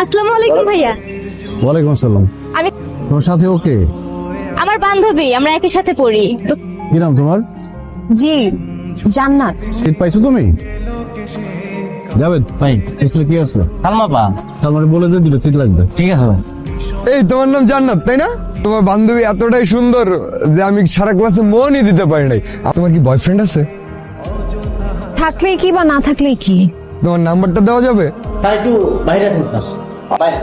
আসসালামু আলাইকুম ভাইয়া। ওয়ালাইকুম আসসালাম। আমি তোমার সাথে ওকে আমার বান্ধবী আমরা একই সাথে পড়ি। কি নাম তোমার? জি জান্নাত। সিট পাইছো তুমি? ভাই কি আছে? সালমা পা। বলে দে সিট লাগবে। ঠিক আছে ভাই। এই তোমার নাম জান্নাত তাই না? তোমার বান্ধবী এতটাই সুন্দর যে আমি সারা ক্লাসে মনই দিতে পারি নাই। তোমার কি বয়ফ্রেন্ড আছে? থাকলেই কি বা না থাকলেই কি? তোমার নাম্বারটা দেওয়া যাবে? স্যার একটু বাইরে আসেন স্যার। বাইরে।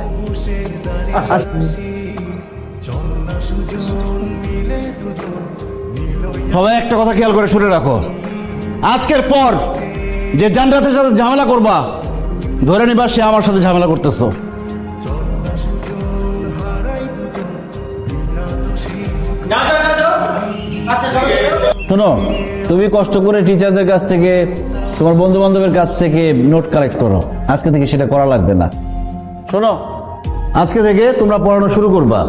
সবাই একটা কথা খেয়াল করে শুনে রাখো। আজকের পর যে জানরাতের সাথে ঝামেলা করবা ধরে নিবা সে আমার সাথে ঝামেলা করতেছো। শোনো তুমি কষ্ট করে টিচারদের কাছ থেকে তোমার বন্ধু বান্ধবের কাছ থেকে নোট কালেক্ট করো। আজকে থেকে সেটা করা লাগবে না। শোনো আজকে থেকে তোমরা পড়ানো শুরু করবা।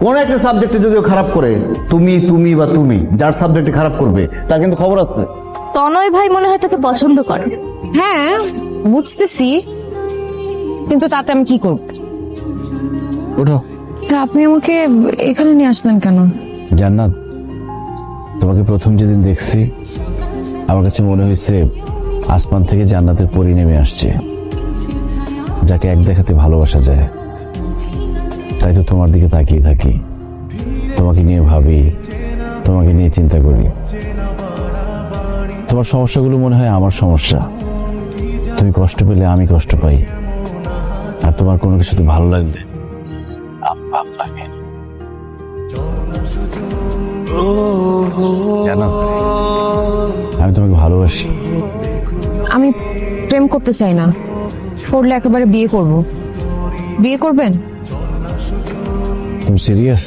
কোন একটা সাবজেক্টে যদিও খারাপ করে তুমি তুমি বা তুমি যার সাবজেক্টে খারাপ করবে তার কিন্তু খবর আছে। তনয় ভাই মনে হয় তোকে পছন্দ করে। হ্যাঁ বুঝতেছি। কিন্তু তাতে আমি কি করব? ওঠো তা আপনি আমাকে এখানে নিয়ে আসলেন কেন? জান্নাত তোমাকে প্রথম যেদিন দেখছি আমার কাছে মনে হয়েছে আসমান থেকে জান্নাতের পরি নেমে আসছে। যাকে এক দেখাতে ভালোবাসা যায়। তাই তো তোমার দিকে তাকিয়ে থাকি। তোমাকে নিয়ে ভাবি, তোমাকে নিয়ে চিন্তা করি। তোমার সমস্যাগুলো মনে হয় আমার সমস্যা। তুমি কষ্ট পেলে আমি কষ্ট পাই। আর তোমার কোনো কিছুতে ভালো লাগলে জান্নাত আমি তোমাকে ভালোবাসি। আমি প্রেম করতে চাই না। করলে একেবারে বিয়ে করব। বিয়ে করবেন? তুমি সিরিয়াস